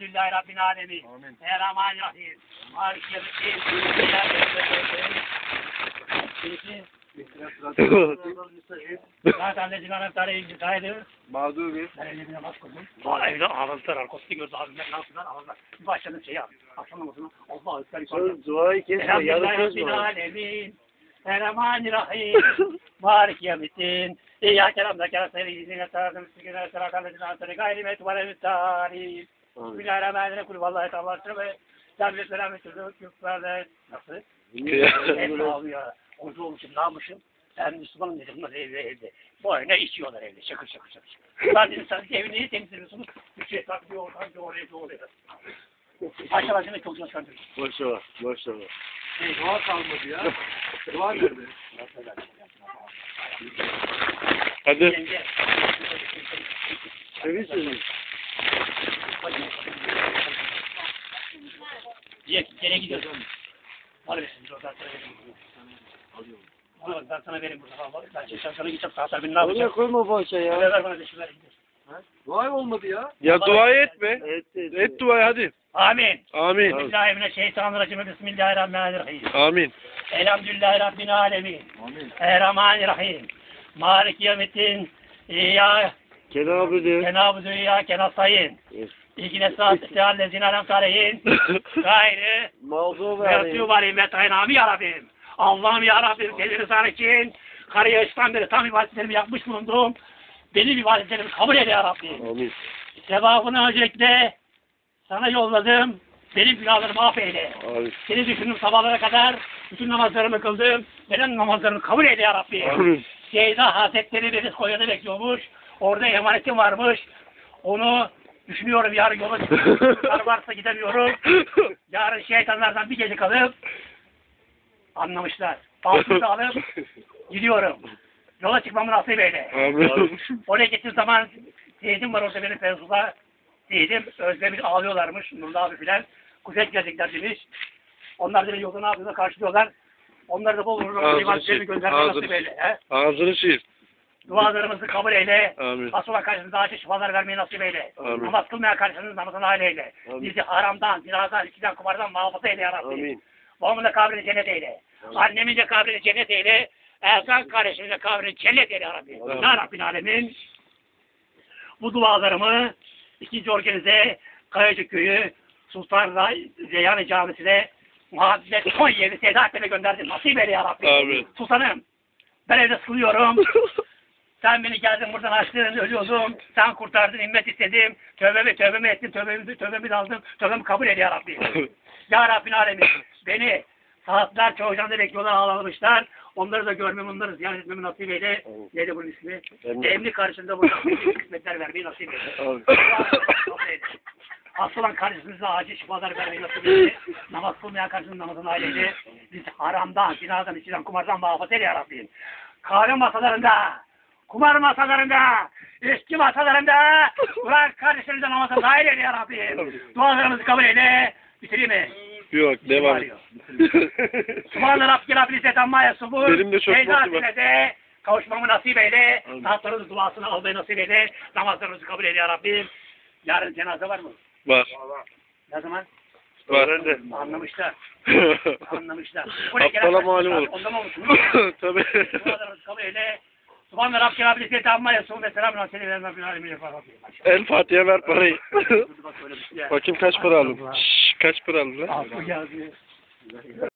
Lillahi Rabbil Alemin. Amin. Maliki yevmiddin. Zaten lezine anahtarı ilgitaydı. Mağdubi. Ben elimine namaz kıldım. Aa evde ağladılar, arkası gördü abimler, ne yaptılar, ağladılar. Bir başladım şey yap. Akşam namazına, Allah ökler yukarıda. Söz duayı kesme. Yarı Elhamdülillahi söz Rabbil var. Alemin. Errahmanirrahim. Malik yevmiddin. İyyâke na'budu ve iyyâke nestaîn. Sıratal müstakîm. Sıratal lezîne en'amte aleyhim. Ghayril mağdûbi aleyhim. Amin. Bismillahirrahmanirrahim. Kul vallahi ta'ala ve Devlet veramet çocuk yurtlarda nasıl? Hep ağlıyor. Onca olmuşum, ne yapmışım? Ben Müslümanım dedim, bunlar evde evde. Bu ne içiyorlar evde, şakır şakır şakır. Bunlar dedim, sen evini niye temizliyorsunuz? Bir şey tak, bir oradan, bir oraya, bir oraya. Aşağı başına çok çalışkan çocuk. Maşallah. Maşallah. Dua kalmadı ya. Dua nerede? Hadi. Yenge. Diye gene gidiyoruz. Maalesef bir oradan sana vereyim. Onu ben sana vereyim burada. Vallahi Ben şimdi sana gideceğim. Saatler beni ne Oraya yapacağım? koyma boşa Ver ya. ver bana de şunları gidiyor. Dua olmadı ya. Ya dua etme. Evet, evet. Et duayı hadi. Amin. Amin. Bismillahirrahmanirrahim. Bismillahirrahmanirrahim. Amin. Elhamdülillahi Rabbil Alemin. Amin. Errahmanirrahim. Malik yevmiddin. İyyâ Kenabıdı. kenabudu ya kenastayın. İlgine saat lezine alem tarihin. Gayrı. Mağdur Mevzu var ve taynami ya Rabbim. Allah'ım ya Rabbim senin rızan için karıya İslam beri tam ibadetlerimi yapmış bulundum. Benim ibadetlerimi kabul eyle ya Rabbim. Amin. Sevabını öncelikle sana yolladım. Benim günahlarımı affeyle. Amin. Seni düşündüm sabahlara kadar. Bütün namazlarımı kıldım. Benim namazlarımı kabul eyle ya Rabbi. Amin. Ceyda Hazretleri beni Konya'da bekliyormuş. Orada emanetim varmış. Onu düşünüyorum yarın yola çıkıyorum. varsa gidemiyorum. Yarın şeytanlardan bir gece kalıp anlamışlar. Balkını alıp gidiyorum. Yola çıkmamı nasip eyle. Oraya gittiğim zaman teyzem var orada benim Fevzullah. Teyzem özlemiş ağlıyorlarmış. Nurlu abi filan. Kuzey gelecekler demiş. Onlar da yolda ne yapıyorlar karşılıyorlar. Onları da bol ibadetlerini sil, göndermeyi nasip eyle. He? Ağzını sil. Dualarımızı kabul eyle. Amin. Asula karşınızda acı şifalar vermeyi nasip eyle. Amin. Namaz kılmaya karşınızda namazını hal eyle. Amin. Bizi haramdan, zinadan, içkiden, kumardan muhafaza eyle ya Rabbi. Amin. Babamın da kabrini cennet eyle. Annemin de kabrini cennet eyle. Erkan kardeşimin de kabrini cennet eyle ya Rabbi. Amin. Ya Rabbil Alemin. Bu dualarımı ikinci organize Kayacık Köyü Sultan Reyhan Camisi'ne son yeri Seda Akbel'e gönderdim. Nasip eyle ya Rabbi. Amin. Sultanım ben evde sıkılıyorum. Sen beni geldin buradan açtın, ölüyordum. Sen kurtardın, himmet istedim. Tövbemi, tövbemi ettim, tövbemi, tövbemi aldım. Tövbemi kabul et ya Rabbi. ya Rabbin alemin. Beni saatler çoğucanda bekliyorlar, ağlamışlar. Onları da görmemi, onları ziyaret etmemi nasip eyle. Neydi bunun ismi? Emni. Emni karşısında burada büyük hizmetler vermeyi nasip eyle. Amin. Asılan karşısınızda acil şifalar vermeyi nasip eyle. Namaz kılmayan karşısında namazını aileyle. Biz haramdan, zinadan, içiden, kumardan muhafaza eyle ya Rabbim. Kahve masalarında, kumar masalarında, eski masalarında, Kur'an kardeşlerimize namaza dahil eyle ya Rabbim. Dualarımızı kabul eyle. Bitireyim mi? Yok devam et. Subhanallah Rabbil Rabbil İzzet Amma Yasubur. Benim de çok vaktim var. Sinede kavuşmamı nasip eyle. Saatlerin duasını almayı nasip eyle. Namazlarımızı kabul eyle ya Rabbim. Yarın cenaze var mı? Var. Ne zaman? Var. Anlamışlar. Anlamışlar. Aptala malum olur. Ondan olmuşsunuz. Tabii. Dualarımızı kabul eyle. Subhanallah Rabbil Rabbil İzzet Amma Yasubur. Ve selamun aleyhi ve. Alemin El Fatih'e ver parayı. Bak öyle bir şey. Bakayım kaç para aldın. Şşş, kaç para aldın lan? Altı geldi.